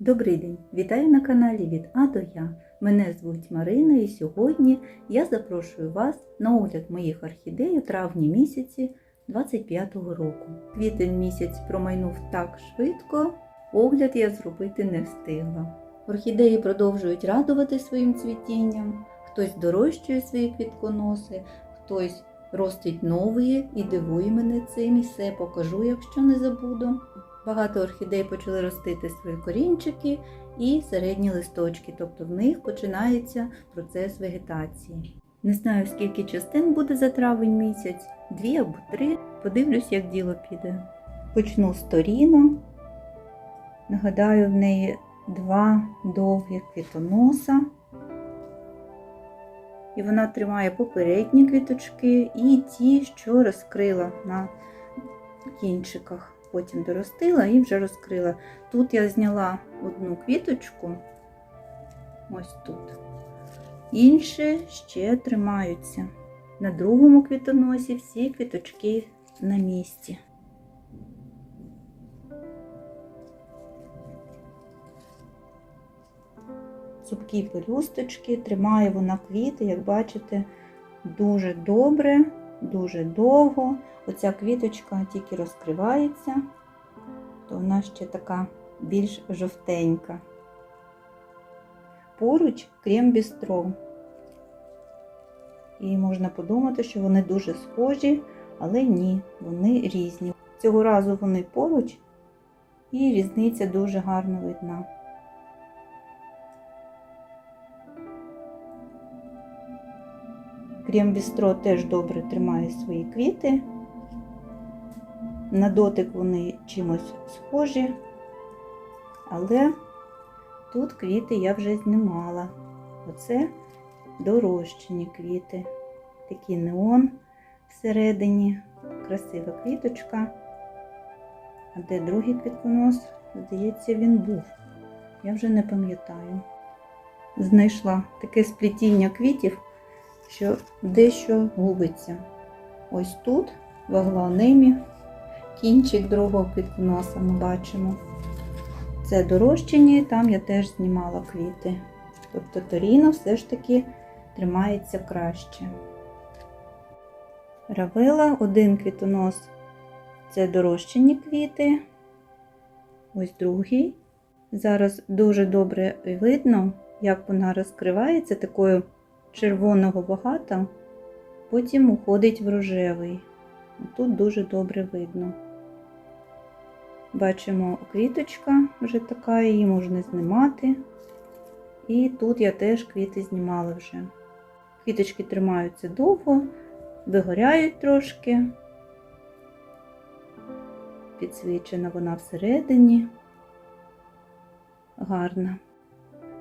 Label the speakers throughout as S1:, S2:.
S1: Добрий день! Вітаю на каналі від А до Я. Мене звуть Марина і сьогодні я запрошую вас на огляд моїх орхідей у травні місяці 25-го року. Квітень місяць промайнув так швидко, огляд я зробити не встигла. Орхідеї продовжують радувати своїм цвітінням, хтось дорощує свої квітконоси, хтось ростить нові і дивує мене цим і все покажу, якщо не забуду. Багато орхідей почали ростити свої корінчики і середні листочки, тобто в них починається процес вегетації. Не знаю, скільки частин буде за травень місяць, дві або три. Подивлюсь, як діло піде. Почну з Торіно. Нагадаю, в неї два довгі квітоноса. І вона тримає попередні квіточки і ті, що розкрила на кінчиках потім доростила і вже розкрила. Тут я зняла одну квіточку, ось тут. Інші ще тримаються. На другому квітоносі всі квіточки на місці. Цупкі пелюсточки, тримає вона квіти, як бачите, дуже добре, дуже довго. Оця квіточка тільки розкривається, то вона ще така більш жовтенька. Поруч крем бістро. І можна подумати, що вони дуже схожі, але ні, вони різні. Цього разу вони поруч, і різниця дуже гарно видна. Крем бістро теж добре тримає свої квіти. На дотик вони чимось схожі, але тут квіти я вже знімала. Оце дорощені квіти. Такий неон всередині, красива квіточка. А де другий квітконос? Здається, він був. Я вже не пам'ятаю. Знайшла таке сплетіння квітів, що дещо губиться. Ось тут, в аглонемі, кінчик другого квітконоса ми бачимо. Це дорощені, там я теж знімала квіти. Тобто Торіно все ж таки тримається краще. Равела, один квітонос це дорощені квіти. Ось другий. Зараз дуже добре видно, як вона розкривається такою червоного багато, потім уходить в рожевий. Тут дуже добре видно. Бачимо квіточка вже така, її можна знімати. І тут я теж квіти знімала вже. Квіточки тримаються довго, вигоряють трошки. Підсвічена вона всередині. Гарна.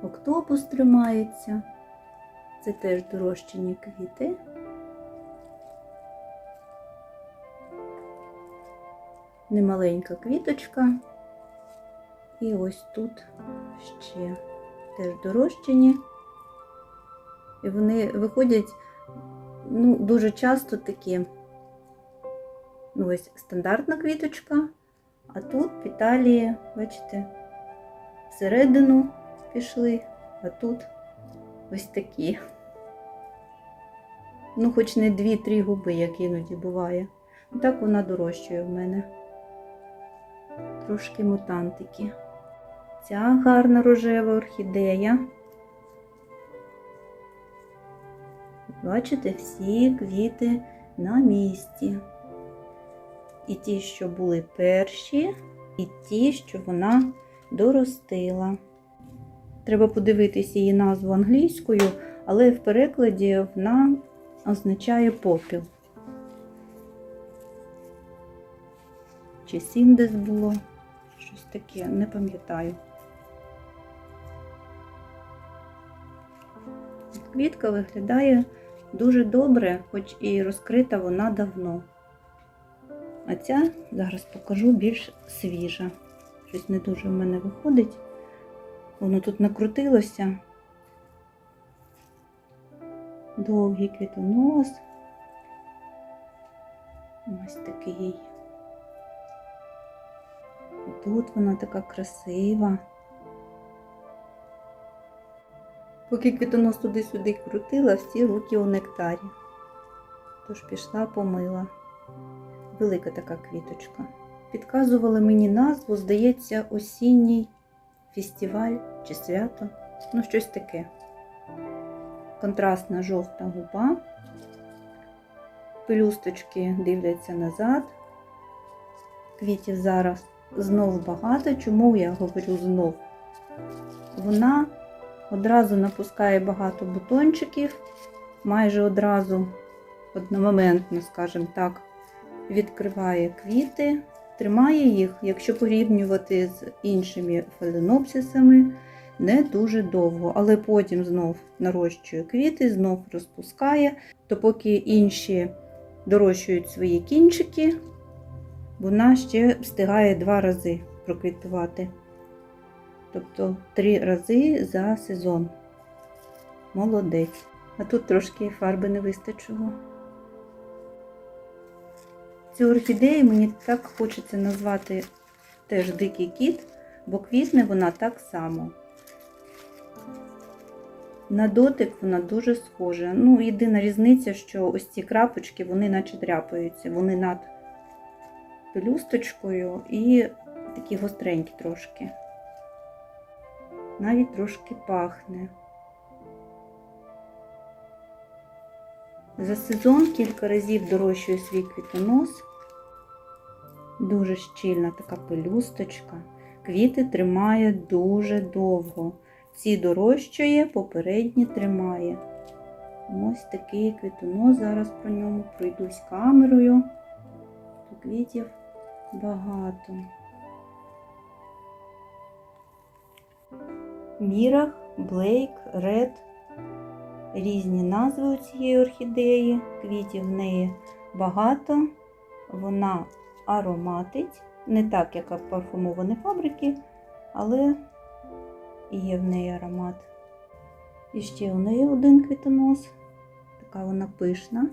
S1: Октопус тримається. Це теж дорощені квіти. Немаленька квіточка. І ось тут ще теж дорощені. І вони виходять ну, дуже часто такі, ну, ось стандартна квіточка, а тут піталії, бачите, всередину пішли, а тут ось такі. Ну, хоч не дві-три губи, як іноді буває. Так вона дорощує в мене. Трошки мутантики. Ця гарна рожева орхідея. Бачите, всі квіти на місці. І ті, що були перші, і ті, що вона доростила. Треба подивитися її назву англійською, але в перекладі вона означає попіл. Чи сіндес було, щось таке, не пам'ятаю. Квітка виглядає дуже добре, хоч і розкрита вона давно. А ця зараз покажу більш свіжа. Щось не дуже в мене виходить. Воно тут накрутилося. Довгий квітонос. Ось такий. Тут вона така красива. Поки квітонос туди-сюди крутила, всі руки у нектарі. Тож пішла помила. Велика така квіточка. Підказували мені назву, здається, осінній фестиваль чи свято. Ну, щось таке. Контрастна жовта губа. Пелюсточки дивляться назад. Квітів зараз знов багато. Чому я говорю знов? Вона одразу напускає багато бутончиків, майже одразу, одномоментно, скажімо так, відкриває квіти, тримає їх, якщо порівнювати з іншими фаленопсисами, не дуже довго, але потім знов нарощує квіти, знов розпускає, то поки інші дорощують свої кінчики, вона ще встигає два рази проквітувати. Тобто три рази за сезон. Молодець. А тут трошки фарби не вистачило. Цю орхідею мені так хочеться назвати теж дикий кіт, бо квітне вона так само. На дотик вона дуже схожа. Ну, єдина різниця, що ось ці крапочки, вони наче дряпаються, вони над пелюсточкою і такі гостренькі трошки. Навіть трошки пахне. За сезон кілька разів дорощую свій квітонос. Дуже щільна така пелюсточка. Квіти тримає дуже довго. Ці дорощує, попередні тримає. Ось такий квітонос. Зараз про ньому пройдусь камерою. Тут квітів багато. Мірах, Блейк, Ред. Різні назви у цієї орхідеї. Квітів в неї багато. Вона ароматить. Не так, як парфумовані фабрики, але є в неї аромат. І ще у неї один квітонос. Така вона пишна.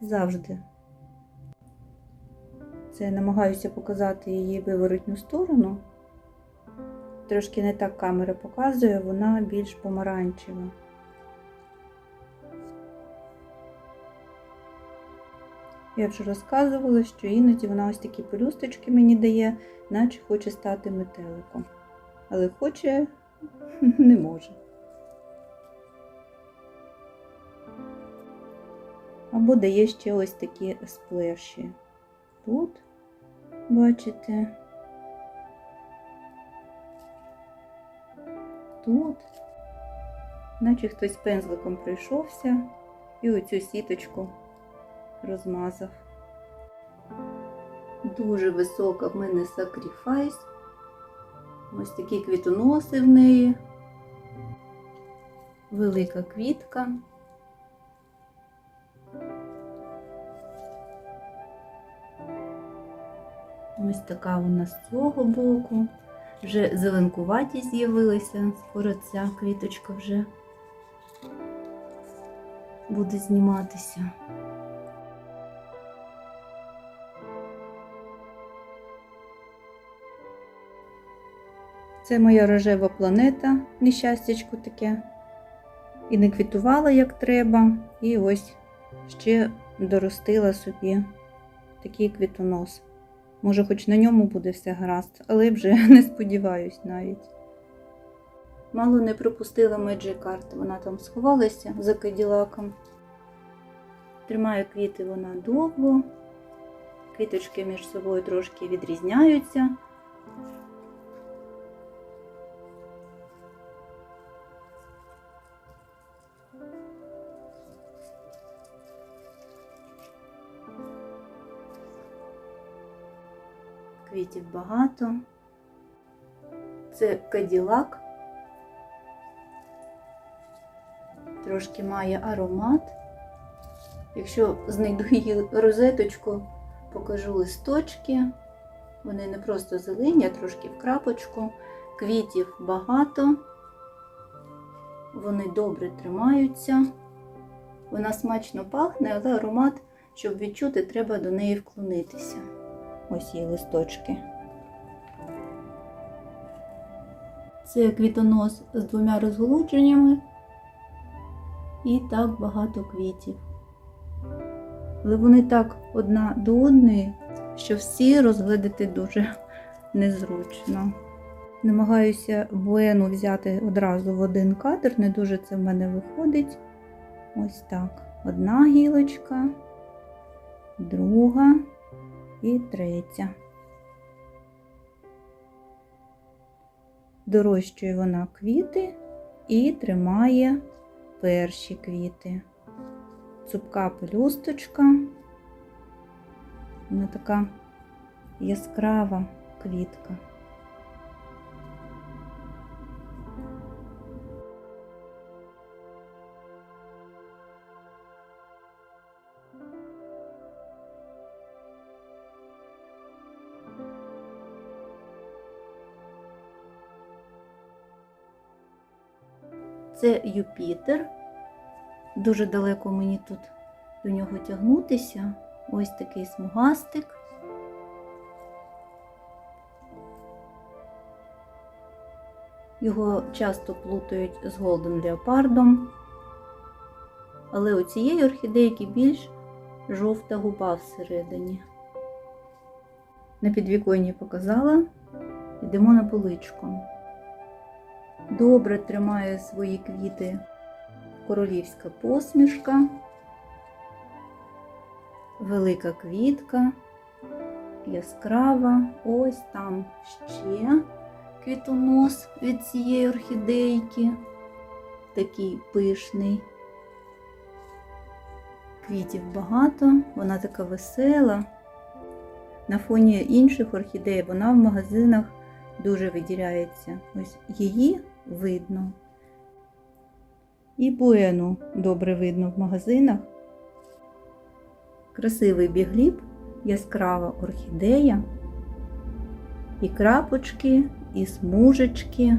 S1: Завжди. Це я намагаюся показати її виворотню сторону. Трошки не так камера показує, вона більш помаранчева. Я вже розказувала, що іноді вона ось такі пелюсточки мені дає, наче хоче стати метеликом. Але хоче, не може. Або дає ще ось такі сплеші. Тут, бачите, тут, наче хтось пензликом прийшовся і оцю сіточку розмазав. Дуже висока в мене сакріфайс. Ось такі квітоноси в неї. Велика квітка. Ось така вона з цього боку. Вже зеленкуваті з'явилися, скоро ця квіточка вже буде зніматися. Це моя рожева планета, нещастячко таке. І не квітувала як треба. І ось ще доростила собі такий квітонос. Може, хоч на ньому буде все гаразд, але вже не сподіваюсь навіть. Мало не пропустила Magic карт, вона там сховалася за каділаком. Тримає квіти вона довго. Квіточки між собою трошки відрізняються. Квітів багато. Це каділак. Трошки має аромат. Якщо знайду її розеточку, покажу листочки. Вони не просто зелені, а трошки в крапочку. Квітів багато. Вони добре тримаються. Вона смачно пахне, але аромат, щоб відчути, треба до неї вклонитися. Ось її листочки. Це квітонос з двома розголудженнями. і так багато квітів. Але вони так одна до одної, що всі розглядати дуже незручно. Намагаюся буену взяти одразу в один кадр, не дуже це в мене виходить. Ось так. Одна гілочка, друга і третя. Дорощує вона квіти і тримає перші квіти. Цупка пелюсточка. Вона така яскрава квітка. Це Юпітер. Дуже далеко мені тут до нього тягнутися. Ось такий смугастик. Його часто плутають з голден леопардом. Але у цієї орхідейки більш жовта губа всередині. На підвіконні показала, йдемо на поличку. Добре тримає свої квіти королівська посмішка, велика квітка, яскрава, ось там ще квітонос від цієї орхідейки, такий пишний. Квітів багато, вона така весела. На фоні інших орхідей вона в магазинах дуже виділяється. Ось її видно. І буену добре видно в магазинах. Красивий бігліб, яскрава орхідея, і крапочки, і смужечки.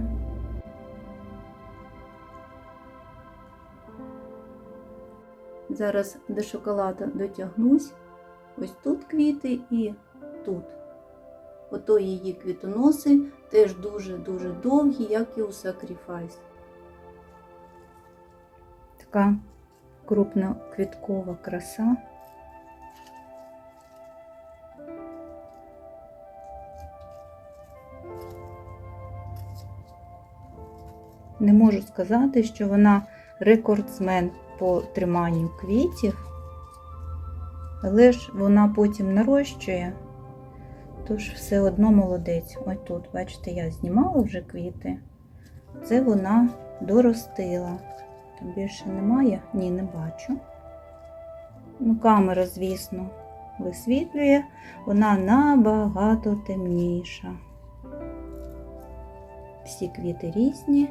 S1: Зараз до шоколада дотягнусь. Ось тут квіти і тут. Ото її квітоноси теж дуже-дуже довгі, як і у Sacrifice. Така крупна квіткова краса. Не можу сказати, що вона рекордсмен по триманню квітів, але ж вона потім нарощує, тож все одно молодець. Ось тут, бачите, я знімала вже квіти, це вона доростила. Там більше немає? Ні, не бачу. Ну, камера, звісно, висвітлює, вона набагато темніша. Всі квіти різні.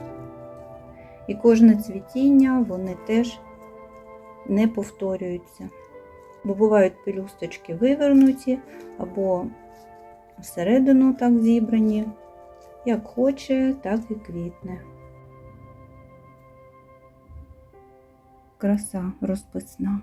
S1: І кожне цвітіння вони теж не повторюються. Бо бувають пелюсточки вивернуті, або всередину так зібрані. Як хоче, так і квітне. Краса розписна.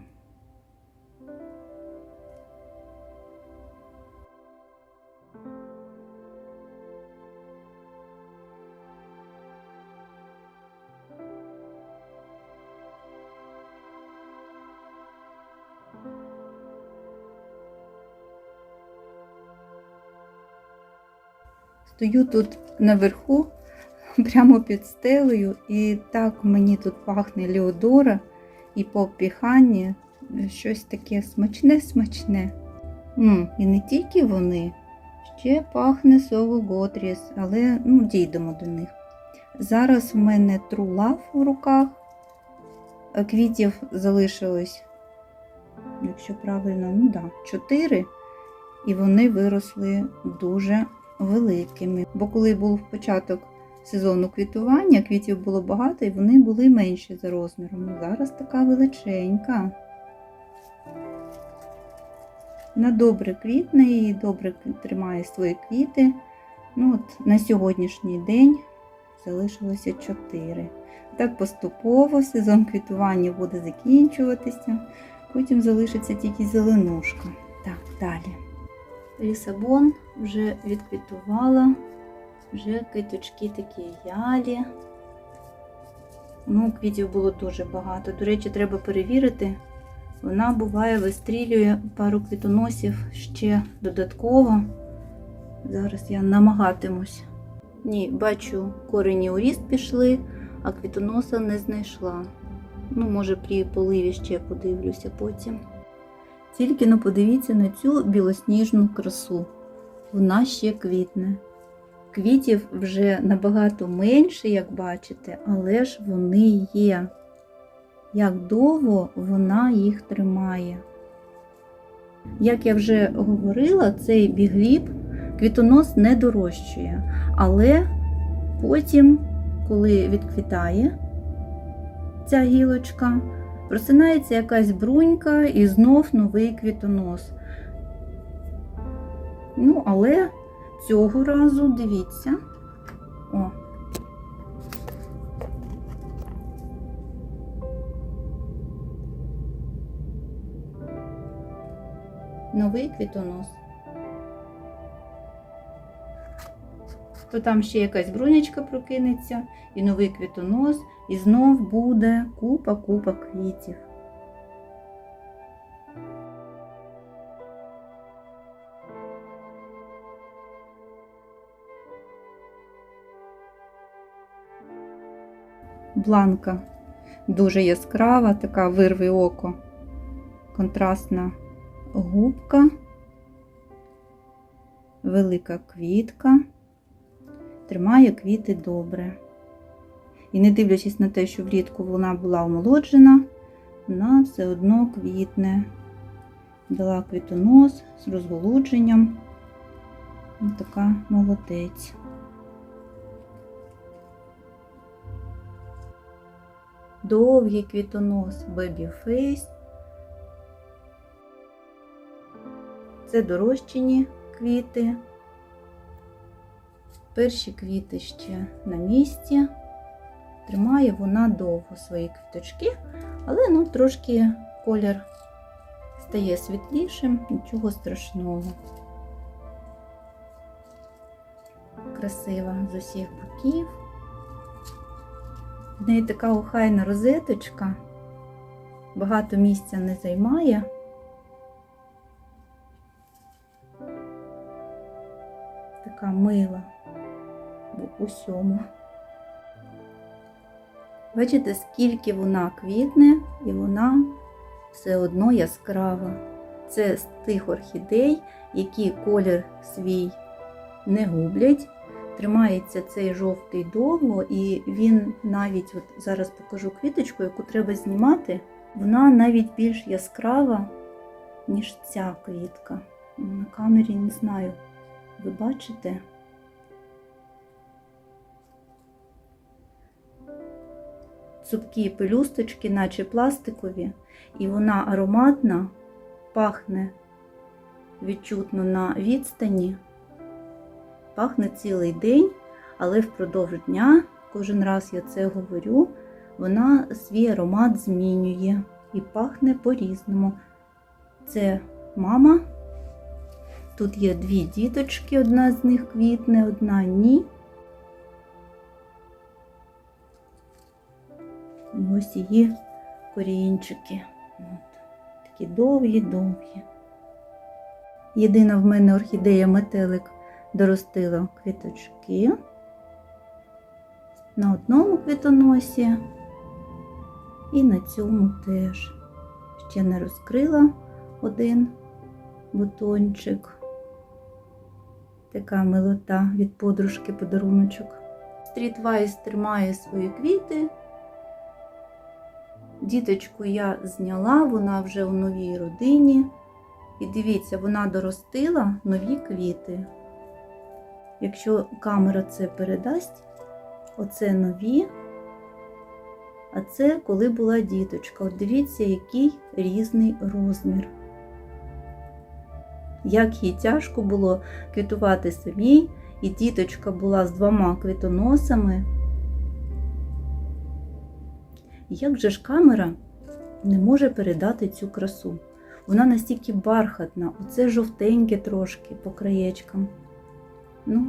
S1: Стою тут наверху, прямо під стелею, і так мені тут пахне Леодора і по щось таке смачне-смачне. І не тільки вони, ще пахне Сово Готріс, але ну, дійдемо до них. Зараз в мене Love в руках. Квітів залишилось, якщо правильно, ну да, 4. І вони виросли дуже великими. Бо коли був початок сезону квітування, квітів було багато і вони були менші за розміром. Зараз така величенька. Вона добре квітне і добре тримає свої квіти. Ну от На сьогоднішній день залишилося 4. Так поступово сезон квітування буде закінчуватися, потім залишиться тільки зеленушка. Так, далі. Лісабон вже відквітувала, вже квіточки такі ялі. Ну, квітів було дуже багато. До речі, треба перевірити. Вона буває вистрілює пару квітоносів ще додатково. Зараз я намагатимусь. Ні, бачу, корені у ріст пішли, а квітоноса не знайшла. Ну, може, при поливі ще подивлюся потім. Тільки ну подивіться на цю білосніжну красу. Вона ще квітне. Квітів вже набагато менше, як бачите, але ж вони є. Як довго вона їх тримає. Як я вже говорила, цей бігліб квітонос не дорощує, але потім, коли відквітає ця гілочка, просинається якась брунька і знов новий квітонос. Ну, але цього разу дивіться. О. Новий квітонос. То там ще якась брунячка прокинеться, і новий квітонос, і знов буде купа-купа квітів. Бланка дуже яскрава, така вирви око, контрастна губка, велика квітка, тримає квіти добре. І не дивлячись на те, що влітку вона була омолоджена, вона все одно квітне. Дала квітонос з розголудженням. Ось така молодець. Довгий квітонос Babyface. Це дорощені квіти. Перші квіти ще на місці. Тримає вона довго свої квіточки, але ну, трошки колір стає світлішим, нічого страшного. Красива з усіх боків. В неї така охайна розеточка, багато місця не займає. Така мила в усьому. Бачите, скільки вона квітне, і вона все одно яскрава. Це з тих орхідей, які колір свій не гублять. Тримається цей жовтий довго, і він навіть, от зараз покажу квіточку, яку треба знімати, вона навіть більш яскрава, ніж ця квітка. На камері не знаю, ви бачите? Цупкі пелюсточки, наче пластикові, і вона ароматна, пахне відчутно на відстані, пахне цілий день, але впродовж дня, кожен раз я це говорю, вона свій аромат змінює і пахне по-різному. Це мама. Тут є дві діточки, одна з них квітне, одна ні. Ось її корінчики. От, такі довгі-довгі. Єдина в мене орхідея метелик доростила квіточки. На одному квітоносі і на цьому теж. Ще не розкрила один бутончик. Така милота від подружки подаруночок. Стрітвайс тримає свої квіти. Діточку я зняла, вона вже у новій родині. І дивіться, вона доростила нові квіти. Якщо камера це передасть, оце нові, а це коли була діточка. От дивіться, який різний розмір. Як їй тяжко було квітувати самій, і діточка була з двома квітоносами. Як же ж камера не може передати цю красу? Вона настільки бархатна, оце жовтеньке трошки по краєчкам. Ну,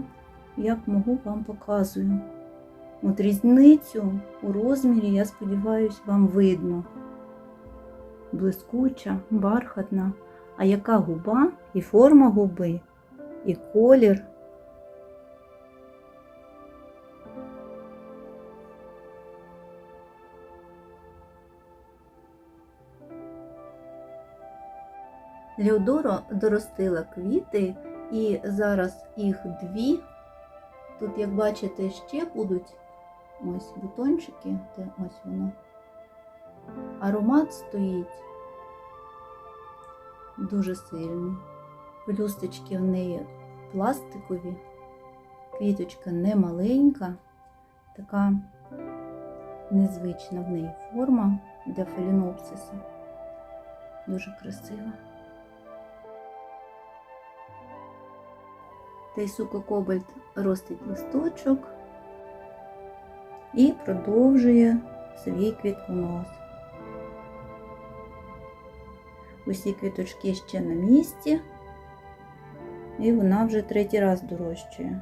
S1: як можу, вам показую. От різницю у розмірі, я сподіваюся, вам видно. Блискуча, бархатна. А яка губа і форма губи, і колір. Леодоро доростила квіти, і зараз їх дві. Тут, як бачите, ще будуть ось бутончики, де ось воно. Аромат стоїть дуже сильний. Пелюсточки в неї пластикові, квіточка не маленька, така незвична в неї форма для фалінопсиса. Дуже красива. Тейсуко Кобальт ростить листочок і продовжує свій квітконос. Усі квіточки ще на місці, і вона вже третій раз дорощує.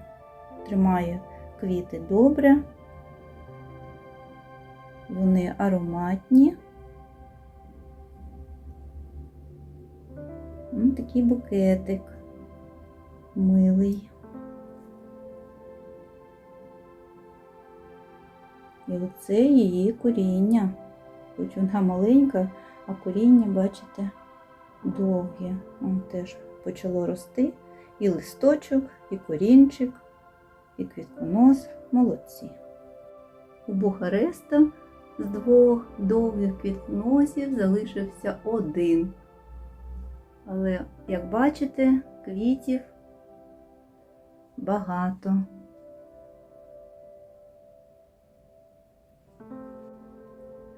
S1: Тримає квіти добре, вони ароматні. Ось такий букетик милий. І оце її коріння. Хоч вона маленька, а коріння, бачите, довге. Он теж почало рости. І листочок, і корінчик, і квітконос. Молодці. У Бухареста з двох довгих квітконосів залишився один. Але, як бачите, квітів багато.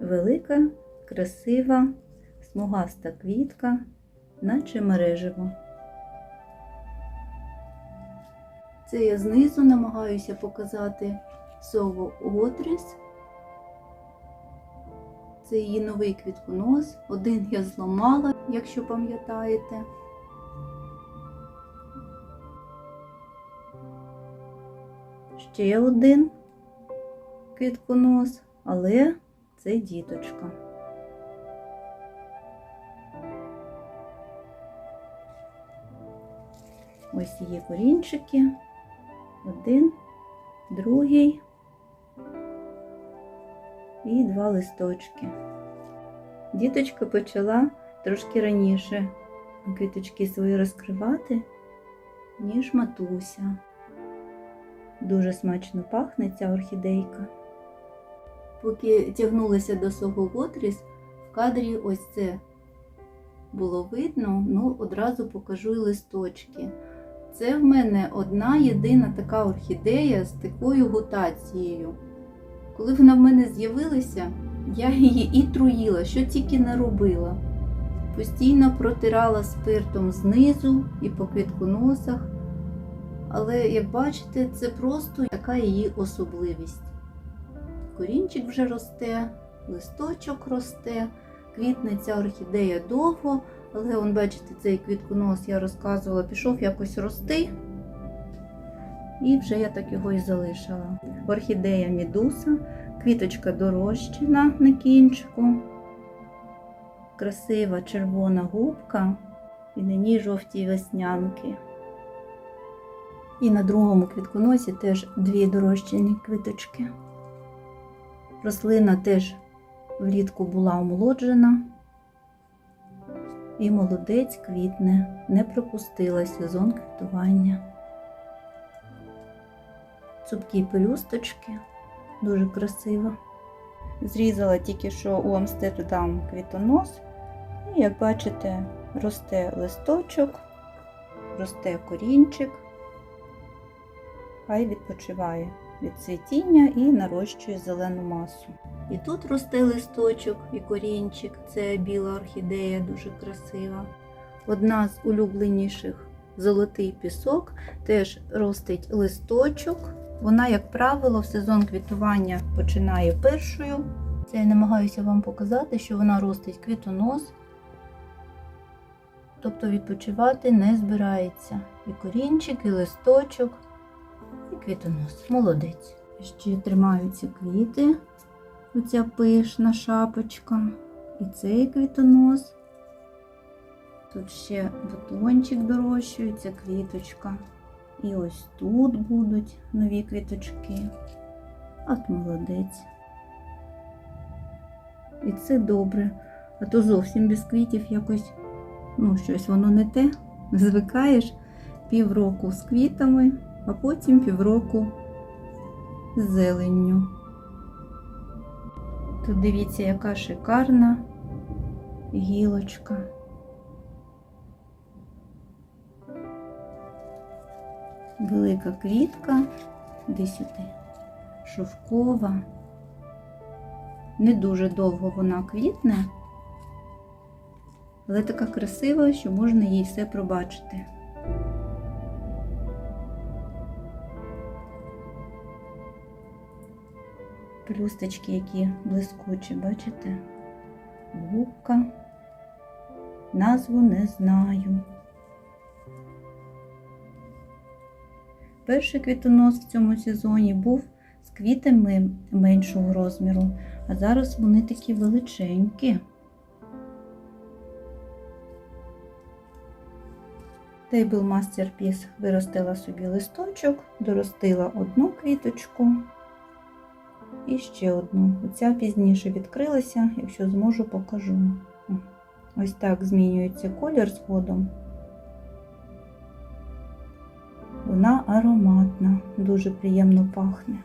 S1: Велика, красива, смугаста квітка, наче мереживо. Це я знизу намагаюся показати сову Готріс. Це її новий квітконос. Один я зламала, якщо пам'ятаєте. Ще один квітконос, але це діточка. Ось її корінчики. Один, другий і два листочки. Діточка почала трошки раніше квіточки свої розкривати, ніж матуся. Дуже смачно пахне ця орхідейка. Поки тягнулася до свого Готріс, в кадрі ось це було видно, ну одразу покажу і листочки. Це в мене одна єдина така орхідея з такою гутацією. Коли вона в мене з'явилася, я її і труїла, що тільки не робила. Постійно протирала спиртом знизу і по квітконосах. Але, як бачите, це просто така її особливість. Корінчик вже росте, листочок росте, квітне ця орхідея довго, але, он, бачите, цей квітконос, я розказувала, пішов якось рости. І вже я так його і залишила. Орхідея мідуса, квіточка дорощена на кінчику, красива червона губка і на ній жовті веснянки. І на другому квітконосі теж дві дорощені квіточки. Рослина теж влітку була омолоджена, і молодець квітне, не пропустила сезон квітування. Цупкі пелюсточки, дуже красиво. Зрізала тільки що у Амстердам квітонос, і, як бачите, росте листочок, росте корінчик, хай відпочиває від цвітіння і нарощує зелену масу. І тут росте листочок і корінчик, це біла орхідея, дуже красива. Одна з улюбленіших золотий пісок, теж ростить листочок. Вона, як правило, в сезон квітування починає першою. Це я намагаюся вам показати, що вона ростить квітонос, тобто відпочивати не збирається. І корінчик, і листочок, квітонос. Молодець. Ще тримаються квіти. Оця пишна шапочка. І цей квітонос. Тут ще бутончик дорощується, квіточка. І ось тут будуть нові квіточки. От молодець. І це добре. А то зовсім без квітів якось, ну, щось воно не те. Звикаєш півроку з квітами, а потім півроку з зеленню. Тут дивіться, яка шикарна гілочка. Велика квітка, де сюди, шовкова. Не дуже довго вона квітне, але така красива, що можна їй все пробачити. Плюсточки, які блискучі, бачите? Губка. Назву не знаю. Перший квітонос в цьому сезоні був з квітами меншого розміру, а зараз вони такі величенькі. Тейбл Masterpiece виростила собі листочок, доростила одну квіточку і ще одну. Оця пізніше відкрилася, якщо зможу, покажу. Ось так змінюється колір згодом. Вона ароматна, дуже приємно пахне.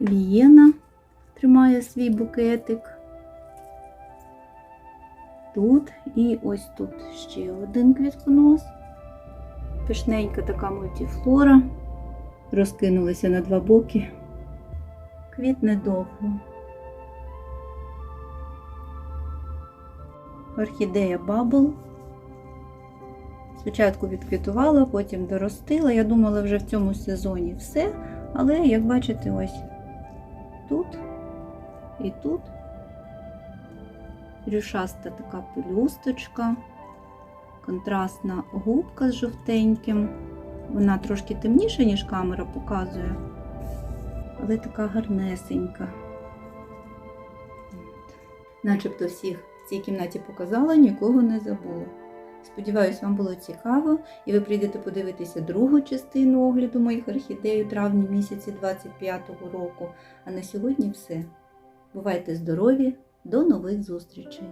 S1: Вієна тримає свій букетик. Тут і ось тут ще один квітконос. Пишненька така мультифлора. Розкинулася на два боки. Квітне довго. Орхідея Бабл. Спочатку відквітувала, потім доростила. Я думала вже в цьому сезоні все, але, як бачите, ось тут і тут рюшаста така пелюсточка, контрастна губка з жовтеньким. Вона трошки темніша, ніж камера показує, але така гарнесенька. Начебто всіх в цій кімнаті показала, нікого не забула. Сподіваюсь, вам було цікаво, і ви прийдете подивитися другу частину огляду моїх орхідей у травні місяці 25-го року. А на сьогодні все. Бувайте здорові, до нових зустрічей!